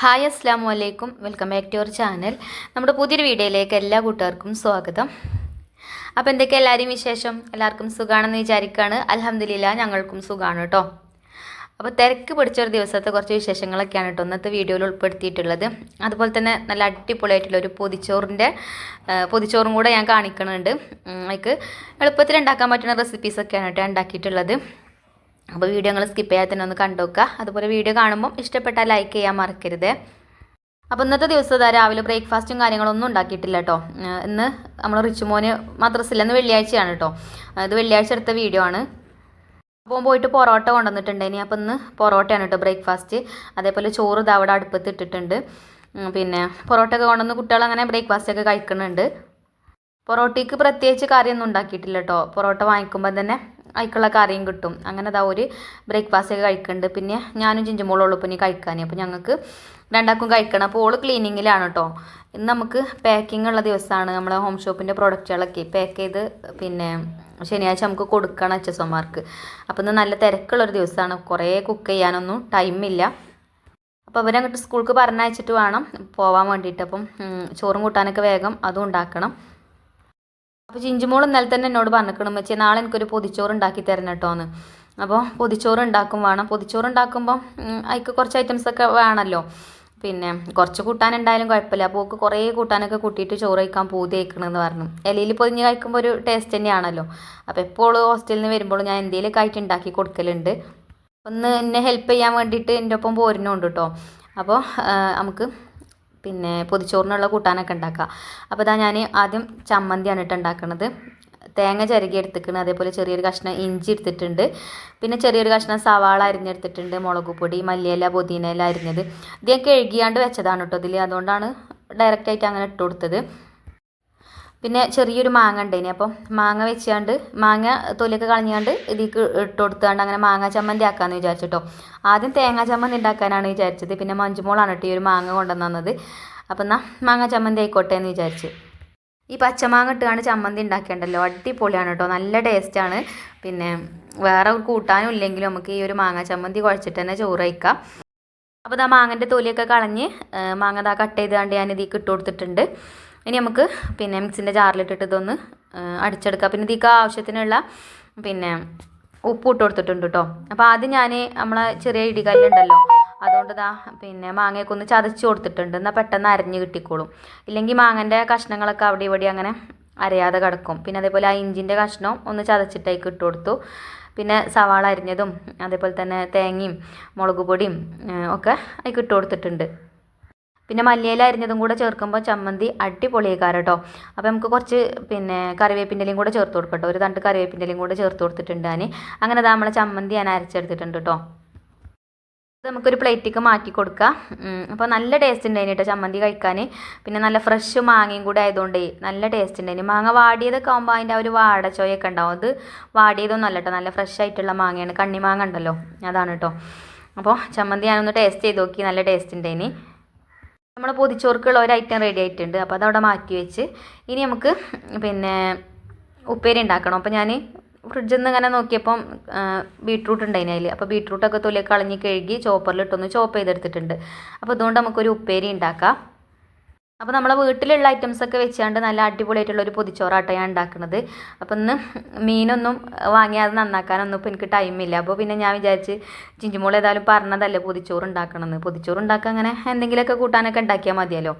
Hi അസ്സാം വലൈക്കും welcome back to your channel. നമ്മുടെ പുതിയൊരു വീഡിയോയിലേക്ക് എല്ലാ കൂട്ടുകാർക്കും സ്വാഗതം. അപ്പോൾ എന്തൊക്കെ എല്ലാവരെയും വിശേഷം? എല്ലാവർക്കും സുഖമാണെന്ന് വിചാരിക്കുകയാണ് അലഹമ്മദില്ല ഞങ്ങൾക്കും സുഖമാണ് കേട്ടോ അപ്പോൾ തിരക്ക് പിടിച്ചൊരു ദിവസത്തെ കുറച്ച് വിശേഷങ്ങളൊക്കെയാണ് കേട്ടോ ഇന്നത്തെ വീഡിയോയിൽ ഉൾപ്പെടുത്തിയിട്ടുള്ളത്. അതുപോലെ തന്നെ നല്ല അടിപൊളിയായിട്ടുള്ള ഒരു പൊതിച്ചോറിന്റെ പൊതിച്ചോറും കൂടെ ഞാൻ കാണിക്കുന്നുണ്ട് ഉം, എളുപ്പത്തിൽ ഉണ്ടാക്കാൻ പറ്റുന്ന റെസിപ്പീസൊക്കെയാണ് കേട്ടോ ഉണ്ടാക്കിയിട്ടുള്ളത്. അപ്പോൾ വീഡിയോ നിങ്ങൾ സ്കിപ്പ് ചെയ്യാതെ തന്നെ ഒന്ന് കണ്ടുവെക്കുക അതുപോലെ വീഡിയോ കാണുമ്പോൾ ഇഷ്ടപ്പെട്ടാൽ ലൈക്ക് ചെയ്യാൻ മറക്കരുത്. അപ്പോൾ ഇന്നത്തെ ദിവസം ഇതാ രാവിലെ ബ്രേക്ക്ഫാസ്റ്റും കാര്യങ്ങളൊന്നും ഉണ്ടാക്കിയിട്ടില്ല കേട്ടോ ഇന്ന് നമ്മൾ റിച്ചുമോന് മദ്രസില്ല ഇന്ന് വെള്ളിയാഴ്ചയാണ് കേട്ടോ അത് വെള്ളിയാഴ്ച എടുത്ത വീഡിയോ ആണ്. അപ്പോൾ പോയിട്ട് പൊറോട്ട കൊണ്ടുവന്നിട്ടുണ്ടായിനി അപ്പോൾ ഇന്ന് പൊറോട്ടയാണ് കേട്ടോ ബ്രേക്ക്ഫാസ്റ്റ് അതേപോലെ ചോറ് ഇതാ അവിടെ അടുപ്പത്ത് ഇട്ടിട്ടുണ്ട്. പിന്നെ പൊറോട്ട ഒക്കെ കൊണ്ടുവന്ന് കുട്ടികൾ അങ്ങനെ ബ്രേക്ക്ഫാസ്റ്റ് ഒക്കെ കഴിക്കുന്നുണ്ട്. പൊറോട്ടയ്ക്ക് പ്രത്യേകിച്ച് കറിയൊന്നും ഉണ്ടാക്കിയിട്ടില്ല കേട്ടോ പൊറോട്ട വാങ്ങിക്കുമ്പോൾ തന്നെ അതിക്കുള്ള കറിയും കിട്ടും. അങ്ങനെ അതാ ഒരു ബ്രേക്ക്ഫാസ്റ്റ് ഒക്കെ കഴിക്കുന്നുണ്ട് പിന്നെ ഞാനും ചിഞ്ചുമോളുള്ളൂ പിന്നെ കഴിക്കാൻ അപ്പോൾ ഞങ്ങൾക്ക് രണ്ടാക്കും കഴിക്കണം. അപ്പോൾ ഓൾ ക്ലീനിങ്ങിലാണ് കേട്ടോ ഇന്ന് നമുക്ക് പാക്കിംഗ് ഉള്ള ദിവസമാണ് നമ്മളെ ഹോം ഷോപ്പിന്റെ പ്രൊഡക്റ്റുകളൊക്കെ പാക്ക് ചെയ്ത് പിന്നെ ശനിയാഴ്ച നമുക്ക് കൊടുക്കണം എച്ച് എസ് ഒമാർക്ക് അപ്പോൾ ഇന്ന് നല്ല തിരക്കുള്ളൊരു ദിവസമാണ് കുറേ കുക്ക് ചെയ്യാനൊന്നും ടൈമില്ല അപ്പോൾ അവരങ്ങോട്ട് സ്കൂൾക്ക് പറഞ്ഞയച്ചിട്ട് വേണം പോവാൻ വേണ്ടിയിട്ട്. അപ്പം ചോറും കൂട്ടാനൊക്കെ വേഗം അതും ഉണ്ടാക്കണം. അപ്പോൾ ചിഞ്ചുമോൾ ഇന്നലെ തന്നെ എന്നോട് പറഞ്ഞിരിക്കണം വെച്ചാൽ നാളെ എനിക്കൊരു പൊതിച്ചോറ് ഉണ്ടാക്കി തരണം കേട്ടോ എന്ന് അപ്പോൾ പൊതിച്ചോറ് ഉണ്ടാക്കും വേണം. പൊതിച്ചോറ് ഉണ്ടാക്കുമ്പോൾ അതിക്ക് കുറച്ച് ഐറ്റംസ് ഒക്കെ വേണമല്ലോ പിന്നെ കുറച്ച് കൂട്ടാൻ ഉണ്ടായാലും കുഴപ്പമില്ല. അപ്പോൾ ഓക്ക് കുറേ കൂട്ടാനൊക്കെ കൂട്ടിയിട്ട് ചോറ് കഴിക്കാൻ പൂതി കഴിക്കണമെന്ന് പറഞ്ഞു. ഇലയിൽ പൊതിഞ്ഞ് കഴിക്കുമ്പോൾ ഒരു ടേസ്റ്റ് തന്നെയാണല്ലോ. അപ്പോൾ എപ്പോഴും ഹോസ്റ്റലിൽ നിന്ന് വരുമ്പോൾ ഞാൻ എന്തെങ്കിലുമൊക്കെ ആയിട്ട് ഉണ്ടാക്കി കൊടുക്കലുണ്ട്. ഒന്ന് എന്നെ ഹെൽപ്പ് ചെയ്യാൻ വേണ്ടിയിട്ട് എന്റെ ഒപ്പം പോരുന്നുണ്ട് കേട്ടോ അപ്പോൾ നമുക്ക് പിന്നെ പൊതിച്ചോറിനുള്ള കൂട്ടാനൊക്കെ ഉണ്ടാക്കുക. അപ്പോൾ ഇതാ ഞാൻ ആദ്യം ചമ്മന്തിയാണ് ഇട്ട് ഉണ്ടാക്കുന്നത് തേങ്ങ ചിരകി എടുത്തിട്ടുണ്ട് അതേപോലെ ചെറിയൊരു കഷ്ണം ഇഞ്ചി എടുത്തിട്ടുണ്ട്. പിന്നെ ചെറിയൊരു കഷ്ണം സവാള അരിഞ്ഞെടുത്തിട്ടുണ്ട്. മുളക് പൊടി മല്ലിയില പുതിനയില അരിഞ്ഞത്. ഇത് ഞാൻ കഴുകിയാണ്ട് വെച്ചതാണ് കേട്ടോ ഇതിൽ അതുകൊണ്ടാണ് ഡയറക്റ്റായിട്ട് അങ്ങനെ ഇട്ട് കൊടുത്തത്. പിന്നെ ചെറിയൊരു മാങ്ങ ഉണ്ടായിനി അപ്പം മാങ്ങ വെച്ചാണ്ട് മാങ്ങ തൊലിയൊക്കെ കളഞ്ഞാണ്ട് ഇതിലേക്ക് ഇട്ട് കൊടുത്താണ്ട് അങ്ങനെ മാങ്ങ ചമ്മന്തി ആക്കാമെന്ന് വിചാരിച്ചിട്ടോ. ആദ്യം തേങ്ങാ ചമ്മന്തി ഉണ്ടാക്കാനാണ് വിചാരിച്ചത്. പിന്നെ മഞ്ജുമോളാണ് കേട്ടോ ഈ ഒരു മാങ്ങ കൊണ്ടുവന്നത് അപ്പം എന്നാൽ മാങ്ങ ചമ്മന്തി ആയിക്കോട്ടെ എന്ന് വിചാരിച്ച്. ഈ പച്ചമാങ്ങ ഇട്ടുകൊണ്ട് ചമ്മന്തി ഉണ്ടാക്കിയുണ്ടല്ലോ. അടിപൊളിയാണ് കേട്ടോ നല്ല ടേസ്റ്റാണ് പിന്നെ വേറെ കൂട്ടാനും ഇല്ലെങ്കിലും നമുക്ക് ഈ ഒരു മാങ്ങ ചമ്മന്തി കുഴച്ചിട്ട് തന്നെ ചോറ് കഴിക്കാം. അപ്പോൾ ഇതാ മാങ്ങന്റെ തൊലിയൊക്കെ കളഞ്ഞ് മാങ്ങ ഇതാ കട്ട് ചെയ്താണ്ട് ഞാൻ ഇതിൽ ഇട്ട് കൊടുത്തിട്ടുണ്ട്. ഇനി നമുക്ക് പിന്നെ മിക്സിന്റെ ജാറിലിട്ടിട്ട് ഇതൊന്ന് അടിച്ചെടുക്കുക അടിച്ചെടുക്കാം. പിന്നെ ഇതിക്ക് ആവശ്യത്തിനുള്ള പിന്നെ ഉപ്പ് ഇട്ട് കൊടുത്തിട്ടുണ്ട് കേട്ടോ അപ്പോൾ ആദ്യം ഞാൻ നമ്മളെ ചെറിയ ഇടികല്ലുണ്ടല്ലോ അതുകൊണ്ട് ഇതാ പിന്നെ മാങ്ങയൊക്കെ ഒന്ന് ചതച്ച് കൊടുത്തിട്ടുണ്ട്. എന്നാൽ പെട്ടെന്ന് അരഞ്ഞ് കിട്ടിക്കോളും. ഇല്ലെങ്കിൽ മാങ്ങന്റെ കഷ്ണങ്ങളൊക്കെ അവിടെ ഇവിടെ അങ്ങനെ അരയാതെ കിടക്കും. പിന്നെ അതേപോലെ ആ ഇഞ്ചിന്റെ കഷ്ണം ഒന്ന് ചതച്ചിട്ടേക്ക് ഇട്ട് കൊടുത്തു. പിന്നെ സവാള അരിഞ്ഞതും അതേപോലെ തന്നെ തേങ്ങയും മുളക് പൊടിയും ഒക്കെ അതിൽ ഇട്ട് കൊടുത്തിട്ടുണ്ട്. പിന്നെ മല്ലിയില അരിഞ്ഞതും കൂടെ ചേർക്കുമ്പോൾ ചമ്മന്തി അടിപൊളിയേക്കാരം കേട്ടോ അപ്പോൾ നമുക്ക് കുറച്ച് പിന്നെ കറിവേപ്പിന്റെ ഇലയും കൂടെ ചേർത്ത് കൊടുക്കട്ടോ. ഒരു തണ്ട് കറിവേപ്പിന്റെ ഇലയും കൂടെ ചേർത്ത് കൊടുത്തിട്ടുണ്ട് ഞാൻ അങ്ങനെ നമ്മളെ ചമ്മന്തി ഞാൻ അരച്ചെടുത്തിട്ടുണ്ട് കേട്ടോ നമുക്കൊരു പ്ലേറ്റിലേക്ക് മാറ്റി കൊടുക്കാം. അപ്പോൾ നല്ല ടേസ്റ്റ് ഉണ്ടായിന് കേട്ടോ ചമ്മന്തി കഴിക്കാൻ പിന്നെ നല്ല ഫ്രഷ് മാങ്ങയും കൂടെ ആയതുകൊണ്ടേ നല്ല ടേസ്റ്റ് ഉണ്ടായിന് മാങ്ങ വാടിയതൊക്കെ ആകുമ്പോൾ അതിന്റെ ആ ഒരു വാടച്ചോയൊക്കെ ഉണ്ടാവും അത് വാടിയതൊന്നും അല്ല കേട്ടോ നല്ല ഫ്രഷ് ആയിട്ടുള്ള മാങ്ങയാണ്. കണ്ണിമാങ്ങ ഉണ്ടല്ലോ അതാണ് കേട്ടോ അപ്പോൾ ചമ്മന്തി ഞാനൊന്ന് ടേസ്റ്റ് ചെയ്ത് നോക്കി. നല്ല ടേസ്റ്റ് ഉണ്ടായിന് നമ്മൾ പൊതിച്ചോർക്കുള്ള ഒരു ഐറ്റം റെഡി ആയിട്ടുണ്ട്. അപ്പോൾ അതവിടെ മാറ്റി വെച്ച് ഇനി നമുക്ക് പിന്നെ ഉപ്പേരി ഉണ്ടാക്കണം. അപ്പോൾ ഞാൻ ഫ്രിഡ്ജിൽ നിന്ന് ഇങ്ങനെ നോക്കിയപ്പം ബീട്രൂട്ട് ഉണ്ടായിന് അതിൽ അപ്പോൾ ബീട്രൂട്ടൊക്കെ തൊലിയൊക്കെ കളഞ്ഞ് കഴുകി ചോപ്പറിലിട്ടൊന്ന് ചോപ്പ് ചെയ്തെടുത്തിട്ടുണ്ട്. അപ്പോൾ അതുകൊണ്ട് നമുക്കൊരു ഉപ്പേരി ഉണ്ടാക്കാം. അപ്പോൾ നമ്മളെ വീട്ടിലുള്ള ഐറ്റംസ് ഒക്കെ വെച്ചാണ്ട് നല്ല അടിപൊളിയായിട്ടുള്ള ഒരു പൊതിച്ചോറാട്ടോ ഞാൻ ഉണ്ടാക്കുന്നത് അപ്പോൾ ഇന്ന് മീനൊന്നും വാങ്ങിയാതെ നന്നാക്കാനൊന്നും ഇപ്പോൾ എനിക്ക് ടൈമില്ല അപ്പോൾ പിന്നെ ഞാൻ വിചാരിച്ച് ചിഞ്ചുമോൾ ഏതായാലും പറഞ്ഞതല്ലേ പൊതിച്ചോറ് ഉണ്ടാക്കണമെന്ന് പൊതിച്ചോറ് ഉണ്ടാക്കാൻ അങ്ങനെ എന്തെങ്കിലുമൊക്കെ കൂട്ടാനൊക്കെ ഉണ്ടാക്കിയാൽ മതിയല്ലോ.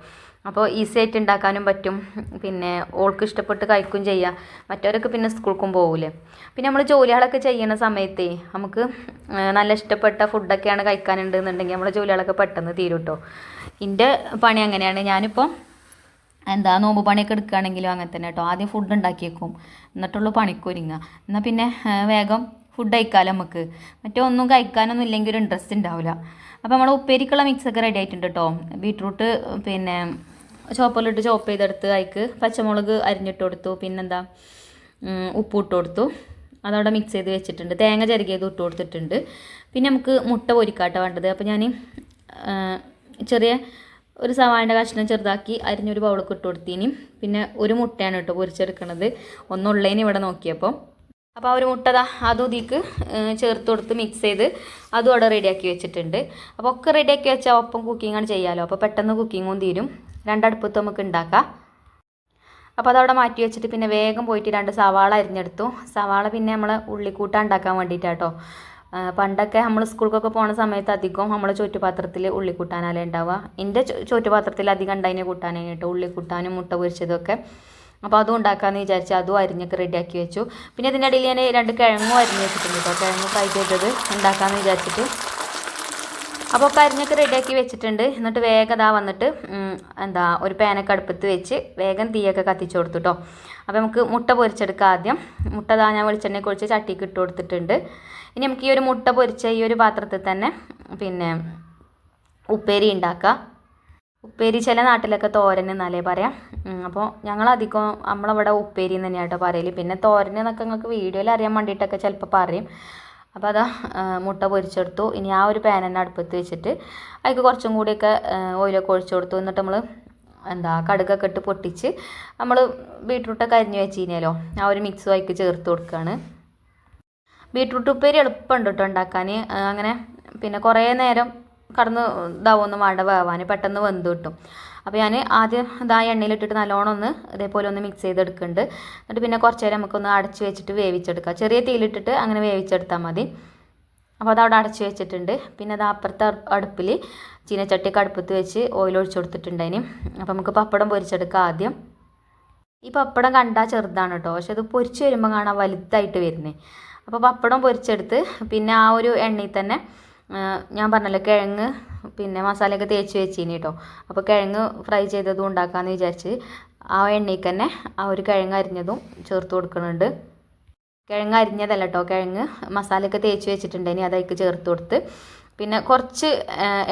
അപ്പോൾ ഈസി ആയിട്ട് ഉണ്ടാക്കാനും പറ്റും. പിന്നെ ഓൾക്ക് ഇഷ്ടപ്പെട്ട് കഴിക്കും ചെയ്യാം. മറ്റവരൊക്കെ പിന്നെ സ്കൂൾക്കും പോകില്ലേ പിന്നെ നമ്മൾ ജോലികളൊക്കെ ചെയ്യുന്ന സമയത്തേ നമുക്ക് നല്ല ഇഷ്ടപ്പെട്ട ഫുഡൊക്കെയാണ് കഴിക്കാനുണ്ട് എന്നുണ്ടെങ്കിൽ നമ്മളെ ജോലികളൊക്കെ പെട്ടെന്ന് തീരും കേട്ടോ എന്റെ പണി അങ്ങനെയാണ്. ഞാനിപ്പോൾ എന്താ നോമ്പ് പണിയൊക്കെ എടുക്കുകയാണെങ്കിലും അങ്ങനെ തന്നെ കേട്ടോ ആദ്യം ഫുഡ് ഉണ്ടാക്കി വെക്കും എന്നിട്ടുള്ളൂ പണിക്കൊരുങ്ങുക എന്നാൽ പിന്നെ വേഗം ഫുഡ് കഴിക്കാമല്ലോ നമുക്ക് മറ്റേ ഒന്നും കഴിക്കാനൊന്നും ഇല്ലെങ്കിൽ ഒരു ഇൻട്രസ്റ്റ് ഉണ്ടാവില്ല അപ്പോൾ നമ്മൾ ഉപ്പേരിക്കുള്ള മിക്സൊക്കെ റെഡി ആയിട്ടുണ്ട് കേട്ടോ ബീട്രൂട്ട് പിന്നെ ചോപ്പറിലിട്ട് ചോപ്പ് ചെയ്തെടുത്ത് അതിക്ക് പച്ചമുളക് അരിഞ്ഞിട്ട് കൊടുത്തു. പിന്നെന്താ? ഉപ്പിട്ട് കൊടുത്തു. അതവിടെ മിക്സ് ചെയ്ത് വെച്ചിട്ടുണ്ട്. തേങ്ങ ചിരകിയത് ഇട്ട് കൊടുത്തിട്ടുണ്ട്. പിന്നെ നമുക്ക് മുട്ട പൊരിക്കാട്ട വേണ്ടത്. അപ്പോൾ ഞാൻ ചെറിയ ഒരു സവാളിന്റെ കഷ്ണം ചെറുതാക്കി അരിഞ്ഞൊരു ബൗളൊക്കെ ഇട്ട് കൊടുത്തീനി. പിന്നെ ഒരു മുട്ടയാണ് കേട്ടോ പൊരിച്ചെടുക്കണത്. ഒന്നുള്ളതിന് ഇവിടെ നോക്കിയപ്പോൾ അപ്പോൾ ആ ഒരു മുട്ട അതും ഇതിക്ക് ചേർത്ത് കൊടുത്ത് മിക്സ് ചെയ്ത് അതും അവിടെ റെഡിയാക്കി വെച്ചിട്ടുണ്ട്. അപ്പോൾ ഒക്കെ റെഡിയാക്കി വെച്ചാൽ ഒപ്പം കുക്കിങ്ങാണ് ചെയ്യാമല്ലോ അപ്പോൾ പെട്ടെന്ന് കുക്കിങ്ങും തീരും. രണ്ടടുപ്പത്ത് നമുക്ക് ഉണ്ടാക്കാം. അപ്പോൾ അതവിടെ മാറ്റി വെച്ചിട്ട് പിന്നെ വേഗം പോയിട്ട് രണ്ട് സവാള അരിഞ്ഞെടുത്തു. സവാള പിന്നെ നമ്മൾ ഉള്ളിക്കൂട്ട ഉണ്ടാക്കാൻ വേണ്ടിയിട്ടാട്ടോ പണ്ടൊക്കെ നമ്മൾ സ്കൂൾക്കൊക്കെ പോണ സമയത്ത് അധികം നമ്മൾ ചുറ്റുപാത്രത്തിൽ ഉള്ളിക്കൂട്ടാനല്ലേ ഉണ്ടാവുക. എന്റെ ചുറ്റുപാത്രത്തിൽ അധികം ഉണ്ടായിനെ കൂട്ടാനേ കേട്ടോ. ഉള്ളിക്കൂട്ടാനും മുട്ട പൊരിച്ചതൊക്കെ. അപ്പോൾ അതും ഉണ്ടാക്കാമെന്ന് വിചാരിച്ച് അതും അരിഞ്ഞൊക്കെ റെഡിയാക്കി വെച്ചു. പിന്നെ ഇതിന്റെ ഇടയിൽ ഞാൻ രണ്ട് കിഴങ്ങും അരിഞ്ഞ് വെച്ചിട്ടുണ്ട് കേട്ടോ. കിഴങ്ങ് ഫ്രൈ ചെയ്തത് ഉണ്ടാക്കാമെന്ന് വിചാരിച്ചിട്ട്. അപ്പോൾ കരിഞ്ഞൊക്കെ റെഡിയാക്കി വെച്ചിട്ടുണ്ട്. എന്നിട്ട് വേഗം ഇതാ വന്നിട്ട് എന്താ ഒരു പാനൊക്കെ അടുപ്പത്ത് വെച്ച് വേഗം തീയൊക്കെ കത്തിച്ചു കൊടുത്തു കേട്ടോ അപ്പോൾ നമുക്ക് മുട്ട പൊരിച്ചെടുക്കാം ആദ്യം. മുട്ട ഇതാ ഞാൻ വെളിച്ചെണ്ണയെ കുഴിച്ച് ചട്ടിക്ക് ഇട്ട് കൊടുത്തിട്ടുണ്ട്. ഇനി നമുക്ക് ഈ ഒരു മുട്ട പൊരിച്ച ഈ ഒരു പാത്രത്തിൽ തന്നെ പിന്നെ ഉപ്പേരി ഉണ്ടാക്കുക ഉപ്പേരി ചില നാട്ടിലൊക്കെ തോരൻ എന്നാലേ പറയാം. അപ്പോൾ ഞങ്ങളധികം നമ്മളവിടെ ഉപ്പേരി എന്ന് തന്നെയാട്ടോ പറയൽ. പിന്നെ തോരൻ എന്നൊക്കെ നിങ്ങൾക്ക് വീഡിയോയിൽ അറിയാൻ വേണ്ടിയിട്ടൊക്കെ ചിലപ്പോൾ പറയും. അപ്പോൾ അതാ മുട്ട പൊരിച്ചെടുത്തു. ഇനി ആ ഒരു പാൻ തന്നെ അടുപ്പത്ത് വെച്ചിട്ട് അതിക്ക് കുറച്ചും കൂടിയൊക്കെ ഓയിലൊക്കെ ഒഴിച്ചു കൊടുത്തു. എന്നിട്ട് നമ്മൾ എന്താ കടുകൊക്കെ ഇട്ട് പൊട്ടിച്ച് നമ്മൾ ബീട്രൂട്ടൊക്കെ അരിഞ്ഞ് വെച്ചിരുന്നല്ലോ ആ ഒരു മിക്സ് വായിക്ക് ചേർത്ത് കൊടുക്കുകയാണ് ബീട്രൂട്ട് ഉപ്പേരി എളുപ്പമുണ്ട് കേട്ടോ ഉണ്ടാക്കാൻ അങ്ങനെ പിന്നെ കുറേ നേരം കടന്ന് ഇതാവൊന്നും വേണ്ട വേവാൻ പെട്ടെന്ന് വെന്ത് കിട്ടും. അപ്പോൾ ഞാൻ ആദ്യം ഇതാ എണ്ണയിലിട്ടിട്ട് നല്ലോണം ഒന്ന് ഇതേപോലെ ഒന്ന് മിക്സ് ചെയ്തെടുക്കുന്നുണ്ട്. എന്നിട്ട് പിന്നെ കുറച്ച് നേരം നമുക്കൊന്ന് അടച്ച് വെച്ചിട്ട് വേവിച്ചെടുക്കാം. ചെറിയ തീയിലിട്ടിട്ട് അങ്ങനെ വേവിച്ചെടുത്താൽ മതി. അപ്പോൾ അതവിടെ അടച്ച് വെച്ചിട്ടുണ്ട്. പിന്നെ അത് അപ്പുറത്തെ അടുപ്പിൽ ചീനച്ചട്ടിയൊക്കെ അടുപ്പത്ത് വെച്ച് ഓയിൽ ഒഴിച്ചു കൊടുത്തിട്ടുണ്ട് അതിന്. അപ്പോൾ നമുക്ക് പപ്പടം പൊരിച്ചെടുക്കാം ആദ്യം. ഈ പപ്പടം കണ്ടാൽ ചെറുതാണ് കേട്ടോ പക്ഷെ അത് പൊരിച്ച് വരുമ്പോൾ കാണാൻ വലുതായിട്ട് വരുന്നത് അപ്പോൾ പപ്പടം പൊരിച്ചെടുത്ത് പിന്നെ ആ ഒരു എണ്ണയിൽ തന്നെ ഞാൻ പറഞ്ഞല്ലോ കിഴങ്ങ് പിന്നെ മസാലയൊക്കെ തേച്ച് വെച്ചിനി കേട്ടോ അപ്പോൾ കിഴങ്ങ് ഫ്രൈ ചെയ്തതും ഉണ്ടാക്കാമെന്ന് വിചാരിച്ച് ആ എണ്ണയ്ക്ക് തന്നെ ആ ഒരു കിഴങ്ങ് അരിഞ്ഞതും ചേർത്ത് കൊടുക്കുന്നുണ്ട് കിഴങ്ങ് അരിഞ്ഞതല്ല കേട്ടോ കിഴങ്ങ് മസാലയൊക്കെ തേച്ച് വെച്ചിട്ടുണ്ടെങ്കിൽ അതേക്ക് ചേർത്ത് കൊടുത്ത് പിന്നെ കുറച്ച്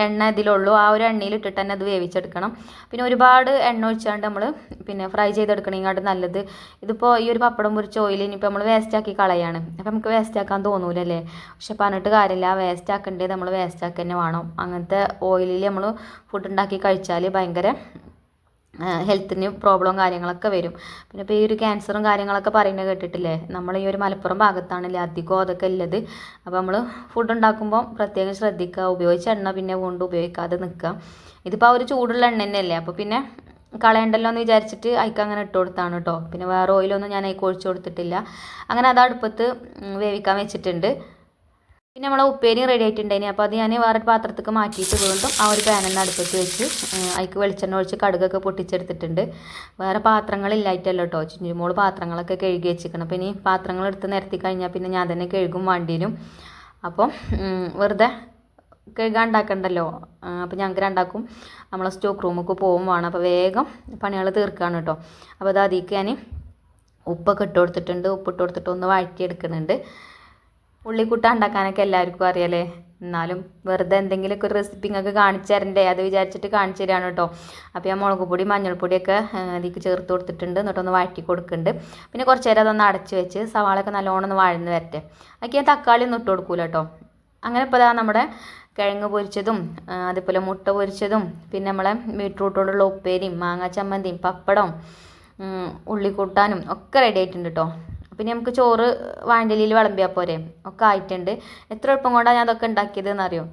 എണ്ണ ഇതിലുള്ളൂ. ആ ഒരു എണ്ണയിൽ ഇട്ടിട്ട് തന്നെ അത് വേവിച്ചെടുക്കണം. പിന്നെ ഒരുപാട് എണ്ണ ഒഴിച്ചാണ്ട് നമ്മൾ പിന്നെ ഫ്രൈ ചെയ്തെടുക്കണേങ്കാട്ട് നല്ലത്. ഇതിപ്പോൾ ഈ ഒരു പപ്പടം പൊരിച്ച ഓയിൽ ഇനിയിപ്പോൾ നമ്മൾ വേസ്റ്റ് ആക്കി കളയാണ്. അപ്പോൾ നമുക്ക് വേസ്റ്റ് ആക്കാൻ തോന്നൂലല്ലേ? പക്ഷെ പറഞ്ഞിട്ട് കാര്യമില്ല. വേസ്റ്റ് ആക്കേണ്ടത് നമ്മൾ വേസ്റ്റ് ആക്കുക തന്നെ വേണം. അങ്ങനത്തെ ഓയിലിൽ നമ്മൾ ഫുഡ് ഉണ്ടാക്കി കഴിച്ചാൽ ഭയങ്കര ഹെൽത്തിന് പ്രോബ്ലം കാര്യങ്ങളൊക്കെ വരും. പിന്നെ ഇപ്പോൾ ഈ ഒരു ക്യാൻസറും കാര്യങ്ങളൊക്കെ പറയുന്നത് കേട്ടിട്ടില്ലേ? നമ്മൾ ഈ ഒരു മലപ്പുറം ഭാഗത്താണല്ലേ അധികം അതൊക്കെ ഉള്ളത്. അപ്പോൾ നമ്മൾ ഫുഡ് ഉണ്ടാക്കുമ്പോൾ പ്രത്യേകം ശ്രദ്ധിക്കുക. ഉപയോഗിച്ച എണ്ണ പിന്നെ വീണ്ടും ഉപയോഗിക്കാതെ നിൽക്കുക. ഇതിപ്പോൾ ഒരു ചൂടുള്ള എണ്ണ തന്നെയല്ലേ? അപ്പോൾ പിന്നെ കളയണ്ടല്ലോ എന്ന് വിചാരിച്ചിട്ട് അയക്ക അങ്ങനെ ഇട്ട് കൊടുത്താണ് കേട്ടോ പിന്നെ വേറെ ഓയിലൊന്നും ഞാൻ അയക്ക് ഒഴിച്ചു കൊടുത്തിട്ടില്ല. അങ്ങനെ അത് അടുപ്പത്ത് വേവിക്കാൻ വെച്ചിട്ടുണ്ട്. പിന്നെ നമ്മളെ ഉപ്പേരിയും റെഡി ആയിട്ടുണ്ടായിന്. അപ്പോൾ അത് ഞാൻ വേറൊരു പാത്രത്തേക്ക് മാറ്റിയിട്ട് വീണ്ടും ആ ഒരു പാനെന്ന് അടുപ്പത്ത് വെച്ച് അതിക്ക് വെളിച്ചെണ്ണ ഒഴിച്ച് കടുകൊക്കെ പൊട്ടിച്ചെടുത്തിട്ടുണ്ട്. വേറെ പാത്രങ്ങളില്ലായിട്ടല്ലോ കേട്ടോ ചുഞ്ഞുമോൾ പാത്രങ്ങളൊക്കെ കഴുകി വെച്ചിരിക്കണം. അപ്പോൾ ഇനി പാത്രങ്ങൾ എടുത്ത് നിരത്തി കഴിഞ്ഞാൽ പിന്നെ ഞാൻ തന്നെ കഴുകും വണ്ടിയിലും അപ്പം വെറുതെ കഴുകാൻ ഉണ്ടാക്കണ്ടല്ലോ. അപ്പോൾ ഞങ്ങൾക്ക് രണ്ടാക്കും നമ്മളെ സ്റ്റോക്ക് റൂമൊക്കെ പോകും വേണം. അപ്പോൾ വേഗം പണികൾ തീർക്കുകയാണ് കേട്ടോ അപ്പോൾ അത് അതിലേക്ക് ഞാൻ ഉപ്പൊക്കെ ഇട്ട് കൊടുത്തിട്ടുണ്ട്. ഉപ്പിട്ട് കൊടുത്തിട്ട് ഒന്ന് വഴറ്റിയെടുക്കുന്നുണ്ട്. ഉള്ളിക്കുട്ട ഉണ്ടാക്കാനൊക്കെ എല്ലാവർക്കും അറിയാലേ. എന്നാലും വെറുതെ എന്തെങ്കിലുമൊക്കെ ഒരു റെസിപ്പി നിങ്ങൾക്ക് കാണിച്ചു തരണ്ടേ? അത് വിചാരിച്ചിട്ട് കാണിച്ചു തരാണ് കേട്ടോ. അപ്പോൾ ഞാൻ മുളക് പൊടി മഞ്ഞൾപ്പൊടിയൊക്കെ അതിലേക്ക് ചേർത്ത് കൊടുത്തിട്ടുണ്ട്. എന്നിട്ടൊന്ന് വഴറ്റി കൊടുക്കുന്നുണ്ട്. പിന്നെ കുറച്ച് നേരം അതൊന്ന് അടച്ച് വെച്ച് സവാളയൊക്കെ നല്ലോണം ഒന്ന് വഴന്ന് വരട്ടെ. അതൊക്കെ ഞാൻ തക്കാളി ഒന്നും ഇട്ട് കൊടുക്കൂല കേട്ടോ. അങ്ങനെ ഇപ്പോൾ അതാ നമ്മുടെ കിഴങ്ങ് പൊരിച്ചതും അതേപോലെ മുട്ട പൊരിച്ചതും പിന്നെ നമ്മളെ ബീട്രൂട്ട് കൊണ്ടുള്ള ഉപ്പേരിയും മാങ്ങാ ചമ്മന്തിയും പപ്പടവും ഉള്ളിക്കൂട്ടാനും ഒക്കെ റെഡി ആയിട്ടുണ്ട് കേട്ടോ. പിന്നെ നമുക്ക് ചോറ് വാണ്ടലിയിൽ വിളമ്പിയാൽ പോരെ. ഒക്കെ ആയിട്ടുണ്ട്. എത്ര എളുപ്പം കൊണ്ടാണ് ഞാൻ അതൊക്കെ ഉണ്ടാക്കിയത് എന്നറിയോ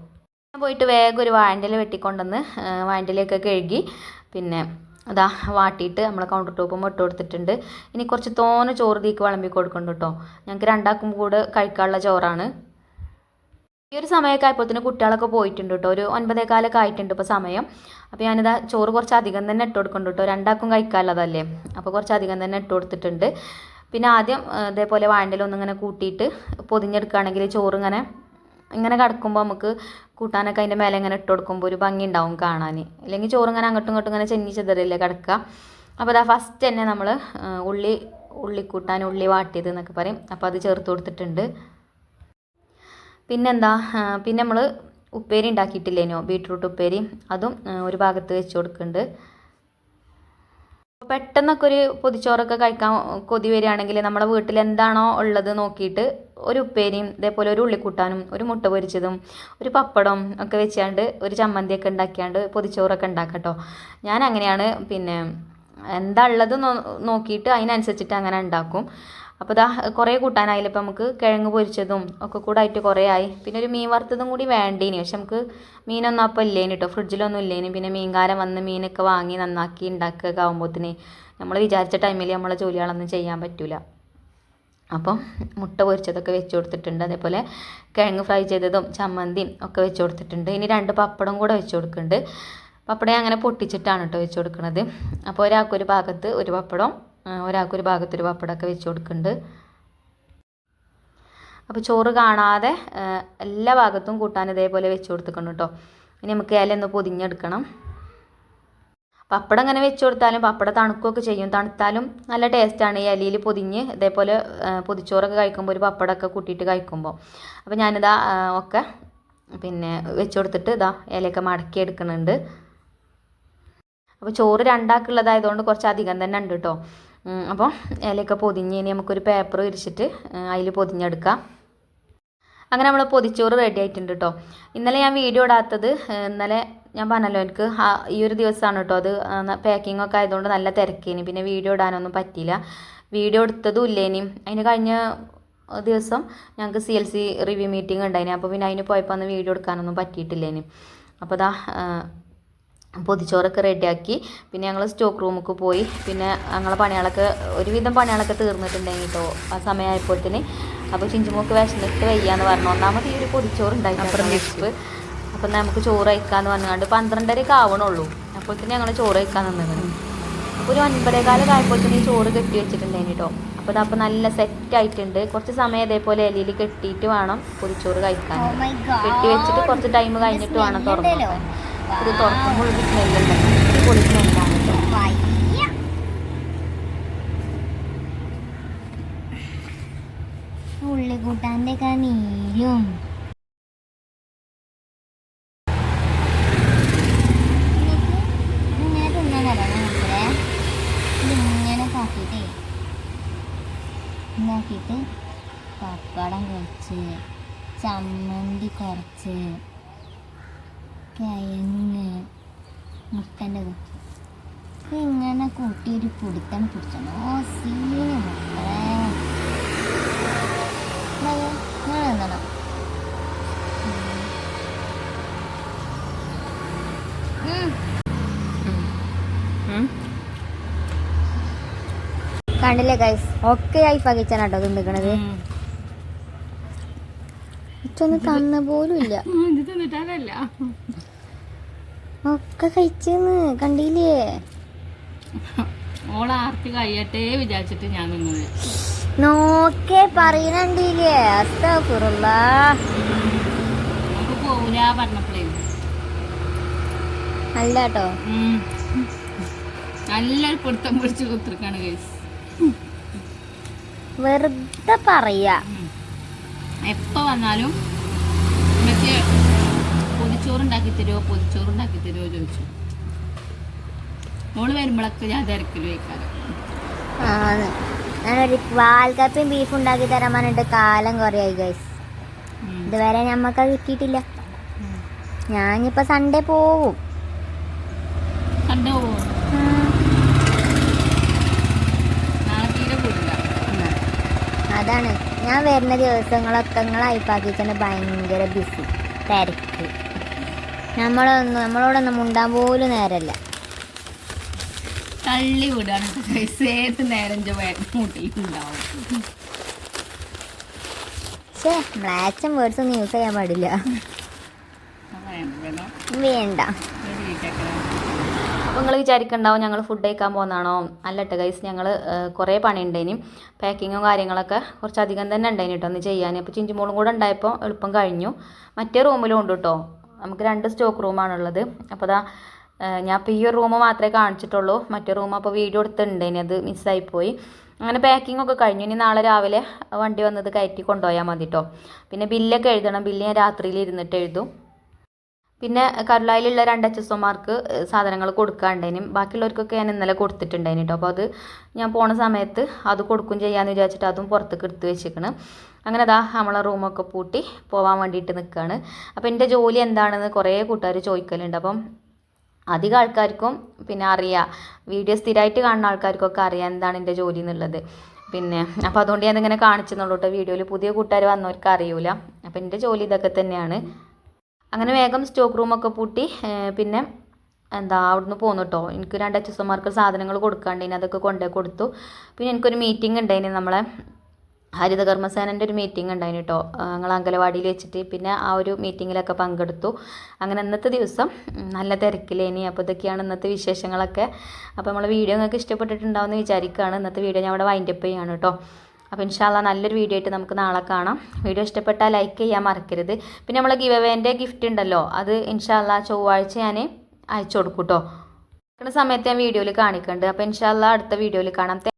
ഞാൻ പോയിട്ട് വേഗം ഒരു വാണ്ടല വെട്ടിക്കൊണ്ടുവന്ന് വാണ്ടലയൊക്കെ കഴുകി പിന്നെ അതാ വാട്ടിയിട്ട് നമ്മൾ കൗണ്ടർ ടോപ്പും ഇട്ട് കൊടുത്തിട്ടുണ്ട്. ഇനി കുറച്ച് തോന്നു ചോറ് തീക്ക് വിളമ്പി കൊടുക്കുന്നുണ്ട് കേട്ടോ. ഞങ്ങൾക്ക് രണ്ടാക്കും കൂടെ കഴിക്കാനുള്ള ചോറാണ്. ഈ ഒരു സമയമൊക്കെ ആയപ്പോഴത്തേന് കുട്ടികളൊക്കെ പോയിട്ടുണ്ട് കേട്ടോ. ഒരു ഒൻപതേകാലൊക്കെ ആയിട്ടുണ്ട് ഇപ്പോൾ സമയം. അപ്പോൾ ഞാനിതാ ചോറ് കുറച്ച് അധികം തന്നെ ഇട്ട് കൊടുക്കുന്നുണ്ട് കേട്ടോ. രണ്ടാക്കും കഴിക്കാനുള്ളതല്ലേ. അപ്പോൾ കുറച്ച് അധികം തന്നെ ഇട്ട് കൊടുത്തിട്ടുണ്ട്. പിന്നെ ആദ്യം ഇതേപോലെ വാഴന്റെലൊന്നും ഇങ്ങനെ കൂട്ടിയിട്ട് പൊതിഞ്ഞെടുക്കുകയാണെങ്കിൽ ചോറ് ഇങ്ങനെ ഇങ്ങനെ കിടക്കുമ്പോൾ നമുക്ക് കൂട്ടാനൊക്കെ അതിന്റെ മേലെ ഇങ്ങനെ ഇട്ട് കൊടുക്കുമ്പോൾ ഒരു ഭംഗി ഉണ്ടാവും കാണാൻ. അല്ലെങ്കിൽ ചോറ് ഇങ്ങനെ അങ്ങോട്ടും ഇങ്ങോട്ടും ഇങ്ങനെ ചെന്നി ചെതറില്ലേ കിടക്കുക അപ്പോൾ അതാ ഫസ്റ്റ് തന്നെ നമ്മൾ ഉള്ളി ഉള്ളിക്കൂട്ടാൻ ഉള്ളി വാട്ടിയത് എന്നൊക്കെ പറയും. അപ്പോൾ അത് ചേർത്ത് കൊടുത്തിട്ടുണ്ട്. പിന്നെന്താ പിന്നെ നമ്മൾ ഉപ്പേരി ഉണ്ടാക്കിയിട്ടില്ലേനോ ബീട്രൂട്ട് ഉപ്പേരി. അതും ഒരു ഭാഗത്ത് വെച്ച് കൊടുക്കുന്നുണ്ട്. പെട്ടെന്നൊക്കെ ഒരു പൊതിച്ചോറൊക്കെ കഴിക്കാൻ കൊതി വരികയാണെങ്കിൽ നമ്മുടെ വീട്ടിൽ എന്താണോ ഉള്ളത് നോക്കിയിട്ട് ഒരു ഉപ്പേരിയും ഇതേപോലെ ഒരു ഉള്ളിക്കൂട്ടാനും ഒരു മുട്ട പൊരിച്ചതും ഒരു പപ്പടം ഒക്കെ വെച്ചാണ്ട് ഒരു ചമ്മന്തിയൊക്കെ ഉണ്ടാക്കിയാണ്ട് പൊതിച്ചോറൊക്കെ ഉണ്ടാക്കാം കേട്ടോ ഞാൻ അങ്ങനെയാണ് പിന്നെ എന്താ ഉള്ളത് നോക്കിയിട്ട് അതിനനുസരിച്ചിട്ട് അങ്ങനെ ഉണ്ടാക്കും. അപ്പോൾ ഇതാ കുറേ കൂട്ടാനായില്ല ഇപ്പം നമുക്ക് കിഴങ്ങ് പൊരിച്ചതും ഒക്കെ കൂടെ ആയിട്ട് കുറേ ആയി. പിന്നെ ഒരു മീൻ വറുത്തതും കൂടി വേണ്ടേനി. പക്ഷെ നമുക്ക് മീനൊന്നും അപ്പം ഇല്ലേനി കേട്ടോ ഫ്രിഡ്ജിലൊന്നും ഇല്ലേനി. പിന്നെ മീൻകാരൻ വന്ന് മീനൊക്കെ വാങ്ങി നന്നാക്കി ഉണ്ടാക്കുകയൊക്കെ ആകുമ്പോഴത്തേന് നമ്മൾ വിചാരിച്ച ടൈമിൽ നമ്മളെ ജോലികളൊന്നും ചെയ്യാൻ പറ്റില്ല അപ്പം മുട്ട പൊരിച്ചതൊക്കെ വെച്ച് കൊടുത്തിട്ടുണ്ട്. അതേപോലെ കിഴങ്ങ് ഫ്രൈ ചെയ്തതും ചമ്മന്തിയും ഒക്കെ വെച്ച് കൊടുത്തിട്ടുണ്ട്. ഇനി രണ്ട് പപ്പടം കൂടെ വെച്ച് കൊടുക്കുന്നുണ്ട്. പപ്പടം അങ്ങനെ പൊട്ടിച്ചിട്ടാണ് കേട്ടോ വെച്ച് കൊടുക്കുന്നത് അപ്പോൾ ഒരാൾക്കൊരു ഭാഗത്ത് ഒരു പപ്പടം ഒരാൾക്കൊരു ഭാഗത്തൊരു പപ്പടമൊക്കെ വെച്ച് കൊടുക്കുന്നുണ്ട്. അപ്പോൾ ചോറ് കാണാതെ എല്ലാ ഭാഗത്തും കൂട്ടാൻ ഇതേപോലെ വെച്ച് കൊടുത്തിക്കണം കേട്ടോ. ഇനി നമുക്ക് ഇല ഒന്ന് പൊതിഞ്ഞെടുക്കണം. പപ്പടം ഇങ്ങനെ വെച്ച് കൊടുത്താലും പപ്പടം തണുക്കുകയൊക്കെ ചെയ്യും. തണുത്താലും നല്ല ടേസ്റ്റാണ് ഈ ഇലയിൽ പൊതിഞ്ഞ് ഇതേപോലെ പൊതിച്ചോറൊക്കെ കഴിക്കുമ്പോൾ ഒരു പപ്പടമൊക്കെ കൂട്ടിയിട്ട് കഴിക്കുമ്പോൾ അപ്പോൾ ഞാനിതാ ഒക്കെ പിന്നെ വെച്ച് കൊടുത്തിട്ട് ഇതാ ഇലയൊക്കെ മടക്കി എടുക്കുന്നുണ്ട്. അപ്പോൾ ചോറ് രണ്ടാക്കുള്ളതായതുകൊണ്ട് കുറച്ച് അധികം തന്നെ ഉണ്ട് കേട്ടോ. അപ്പോൾ ഇലയൊക്കെ പൊതിഞ്ഞ് ഇനി നമുക്കൊരു പേപ്പർ വിരിച്ചിട്ട് അതിൽ പൊതിഞ്ഞെടുക്കാം. അങ്ങനെ നമ്മൾ പൊതിച്ചോറ് റെഡി ആയിട്ടുണ്ട് കേട്ടോ ഇന്നലെ ഞാൻ വീഡിയോ ഇടാത്തത് ഇന്നലെ ഞാൻ പറഞ്ഞല്ലോ എനിക്ക് ഈ ഒരു ദിവസമാണ് കേട്ടോ അത് പാക്കിംഗ് ഒക്കെ ആയതുകൊണ്ട് നല്ല തിരക്കേനി. പിന്നെ വീഡിയോ ഇടാനൊന്നും പറ്റിയില്ല. വീഡിയോ എടുത്തതും ഇല്ലേനി അതിന് കഴിഞ്ഞ ദിവസം ഞങ്ങൾക്ക് C L C review meeting ഉണ്ടായിനി. അപ്പോൾ പിന്നെ അതിന് പോയപ്പോൾ അന്ന് വീഡിയോ എടുക്കാനൊന്നും പറ്റിയിട്ടില്ലേനി അപ്പോൾ ഏഹ്, പൊതിച്ചോറൊക്കെ റെഡിയാക്കി. പിന്നെ ഞങ്ങൾ സ്റ്റോക്ക് റൂമിലേക്ക് പോയി. പിന്നെ ഞങ്ങളെ പണികളൊക്കെ ഒരുവിധം പണികളൊക്കെ തീർന്നിട്ടുണ്ടെങ്കിൽ കേട്ടോ ആ സമയമായപ്പോഴത്തേന് അപ്പോൾ ചിഞ്ചുമോക്ക് വിശന്നിട്ട് വയ്യാന്ന് പറഞ്ഞു. ഒന്നാമത് ഈ ഒരു പൊതിച്ചോറ് ഉണ്ടായിരുന്നു അപ്പം നമുക്ക് ചോറ് കഴിക്കാന്ന് പറഞ്ഞുകൊണ്ട് പന്ത്രണ്ടരക്ക് ആവണുള്ളൂ. അപ്പോഴത്തേന് ഞങ്ങൾ ചോറ് കഴിക്കാൻ നിന്നത് അപ്പോൾ ഒരു ഒൻപതേകാലം ആയപ്പോഴത്തേന് ഈ ചോറ് കെട്ടി വെച്ചിട്ടുണ്ടായിന് കേട്ടോ അപ്പോൾ അപ്പം നല്ല സെറ്റ് ആയിട്ടുണ്ട്. കുറച്ച് സമയം ഇതേപോലെ ഇലയിൽ കെട്ടിയിട്ട് വേണം പൊതിച്ചോറ് കഴിക്കാൻ. Oh കെട്ടി വെച്ചിട്ട് കുറച്ച് ടൈം കഴിഞ്ഞിട്ട് വേണം തുറന്നു. ഇത് തുറക്കുമ്പോൾ ഒരു സ്മെല്ലുണ്ട് അടിപൊളി സ്മെല്ലാണ് ഉള്ളി ഒക്കെ നീരും. ഇങ്ങനെ തിന്നാനല്ല നമുക്കേ ഇതിങ്ങനെ കാക്കിയിട്ടേ ഇതാക്കിയിട്ട് പപ്പടം കുറച്ച് ചമ്മന്തി കുറച്ച് കിഴങ്ങ് മുട്ടന്റെ കുറച്ച് ഇങ്ങനെ കൂട്ടിയൊരു പിടുത്തം പിടിച്ചണം ഓ സീന്. ഉം. കണ്ടില്ലേ ഗൈസ് ഒക്കെ ആയി കിച്ചൺ കേട്ടോ തിന്നിക്കണത് ഇച്ചൊന്ന് തന്ന പോലും ഇല്ല ഒക്കെ കഴിച്ചെന്ന് കണ്ടില്ലേ? ഓളെ ആർത്തി കഴിയട്ടെ വിചാരിച്ചിട്ട് ഞാൻ നിന്നത്. നോക്കേ പറയണണ്ടില്ലേ അസ്തഫുറുള്ള നമുക്ക് പോവില്ല പറഞ്ഞപ്പോഴേ അല്ല കേട്ടോ നല്ലൊരു പിടുത്തം പിടിച്ച് കുത്തിരിക്കാണ് കേസ് വെറുതെ പറയാ. എപ്പോ വന്നാലും തരുമോ പൊതിച്ചോറ് ഉണ്ടാക്കി തരുമോ ചോദിച്ചു. മോൾ വരുമ്പോഴൊക്കെ ഞാൻ തിരക്കിൽ വയ്ക്കാറ് ഞാനൊരു വാൽക്കപ്പയും ബീഫ് ഉണ്ടാക്കി തരാൻ പറഞ്ഞിട്ട് കാലം കുറേ ആയി ഗൈസ് ഇതുവരെ ഞമ്മക്ക് കിട്ടിയിട്ടില്ല. ഞാനിപ്പോ സൺഡേ പോവും. അതാണ്. ഞാൻ വരുന്ന ദിവസങ്ങളൊക്കെ നിങ്ങളെ അയപ്പാക്കിച്ചാണ് ഭയങ്കര ബിസി തിരക്ക്. നമ്മളൊന്നും നമ്മളോടൊന്നും മുണ്ടാൻ പോലും നേരല്ല. തള്ളി വിടാണ് ഏത് നേരം പക്ഷേ വേർഡ്സൊന്നും യൂസ് ചെയ്യാൻ പാടില്ല. വേണ്ട. അപ്പോൾ നിങ്ങൾ വിചാരിക്കണ്ടാവും ഞങ്ങൾ ഫുഡ് കഴിക്കാൻ പോകുന്നതാണോ? അല്ലട്ടെ ഗൈസ് ഞങ്ങൾ കുറേ പണി ഉണ്ടേനി പാക്കിങ്ങും കാര്യങ്ങളൊക്കെ കുറച്ചധികം തന്നെ ഉണ്ടായിന് കേട്ടോ ഒന്ന് ചെയ്യാൻ അപ്പോൾ ചിഞ്ചുമോളും കൂടെ ഉണ്ടായപ്പോൾ എളുപ്പം കഴിഞ്ഞു. മറ്റേ റൂമിലും ഉണ്ട് കേട്ടോ നമുക്ക് രണ്ട് സ്റ്റോക്ക് റൂമാണുള്ളത് അപ്പോൾ അതാ ഞാൻ ഇപ്പോൾ ഈ ഒരു റൂം മാത്രമേ കാണിച്ചിട്ടുള്ളൂ. മറ്റേ റൂം അപ്പോൾ വീഡിയോ എടുത്തിട്ടുണ്ടേനി അത് മിസ്സായിപ്പോയി അങ്ങനെ പാക്കിംഗ് ഒക്കെ കഴിഞ്ഞു. ഇനി നാളെ രാവിലെ വണ്ടി വന്നത് കയറ്റി കൊണ്ടുപോയാൽ മതി കേട്ടോ പിന്നെ ബില്ലൊക്കെ എഴുതണം. ബില്ല് ഞാൻ രാത്രിയിൽ ഇരുന്നിട്ട് എഴുതും. പിന്നെ കരുളായിലുള്ള രണ്ട് എച്ച് എസ് ഒമാർക്ക് സാധനങ്ങൾ കൊടുക്കാണ്ടേനും ബാക്കിയുള്ളവർക്കൊക്കെ ഞാൻ ഇന്നലെ കൊടുത്തിട്ടുണ്ടായിന് കേട്ടോ അപ്പോൾ അത് ഞാൻ പോണ സമയത്ത് അത് കൊടുക്കും ചെയ്യാമെന്ന് വിചാരിച്ചിട്ട് അതും പുറത്തേക്ക് എടുത്ത് വെച്ചേക്കണ്. അങ്ങനെ അതാ നമ്മളെ റൂമൊക്കെ പൂട്ടി പോകാൻ വേണ്ടിയിട്ട് നിൽക്കുകയാണ് അപ്പോൾ എന്റെ ജോലി എന്താണെന്ന് കുറേ കൂട്ടുകാർ ചോദിക്കലുണ്ട്. അപ്പം അധികം ആൾക്കാർക്കും പിന്നെ അറിയാം. വീഡിയോ സ്ഥിരമായിട്ട് കാണുന്ന ആൾക്കാർക്കൊക്കെ അറിയാം എന്താണ് എന്റെ ജോലി എന്നുള്ളത്. പിന്നെ അപ്പോൾ അതുകൊണ്ട് ഞാനിങ്ങനെ കാണിച്ചെന്നുള്ളൂ കേട്ടോ വീഡിയോയിൽ പുതിയ കൂട്ടുകാർ വന്നവർക്ക് അറിയൂല. അപ്പോൾ എന്റെ ജോലി ഇതൊക്കെ തന്നെയാണ്. അങ്ങനെ വേഗം സ്റ്റോക്ക് റൂമൊക്കെ പൂട്ടി പിന്നെ എന്താ അവിടുന്ന് പോന്നു കേട്ടോ എനിക്ക് രണ്ട് അച്ഛസന്മാർക്ക് സാധനങ്ങൾ കൊടുക്കാണ്ടേനി അതൊക്കെ കൊണ്ടേ കൊടുത്തു. പിന്നെ എനിക്കൊരു മീറ്റിംഗ് ഉണ്ടായിന് നമ്മളെ ഹരിതകർമ്മസേനന്റെ ഒരു മീറ്റിംഗ് ഉണ്ടായിന് കേട്ടോ ഞങ്ങൾ അങ്കലവാടിയിൽ വെച്ചിട്ട് പിന്നെ ആ ഒരു മീറ്റിങ്ങിലൊക്കെ പങ്കെടുത്തു. അങ്ങനെ ഇന്നത്തെ ദിവസം നല്ല തിരക്കിലേനി. അപ്പോൾ ഇതൊക്കെയാണ് ഇന്നത്തെ വിശേഷങ്ങളൊക്കെ. അപ്പോൾ നമ്മളെ വീഡിയോ നിങ്ങൾക്ക് ഇഷ്ടപ്പെട്ടിട്ടുണ്ടാവുമെന്ന് വിചാരിക്കുകയാണ് ഇന്നത്തെ വീഡിയോ ഞാൻ അവിടെ വൈൻഡപ്പ് ചെയ്യാണ് കേട്ടോ അപ്പോൾ ഇൻഷാല്ല നല്ലൊരു വീഡിയോ ആയിട്ട് നമുക്ക് നാളെ കാണാം. വീഡിയോ ഇഷ്ടപ്പെട്ടാൽ ലൈക്ക് ചെയ്യാൻ മറക്കരുത്. പിന്നെ നമ്മളെ ഗിവ് അവേന്റെ ഗിഫ്റ്റ് ഉണ്ടല്ലോ അത് ഇൻഷാല്ല ചൊവ്വാഴ്ച ഞാൻ അയച്ചു കൊടുക്കും കേട്ടോ സമയത്ത് ഞാൻ വീഡിയോയിൽ കാണിക്കുന്നുണ്ട് അപ്പോൾ ഇൻഷാല്ല അടുത്ത വീഡിയോയിൽ കാണാം.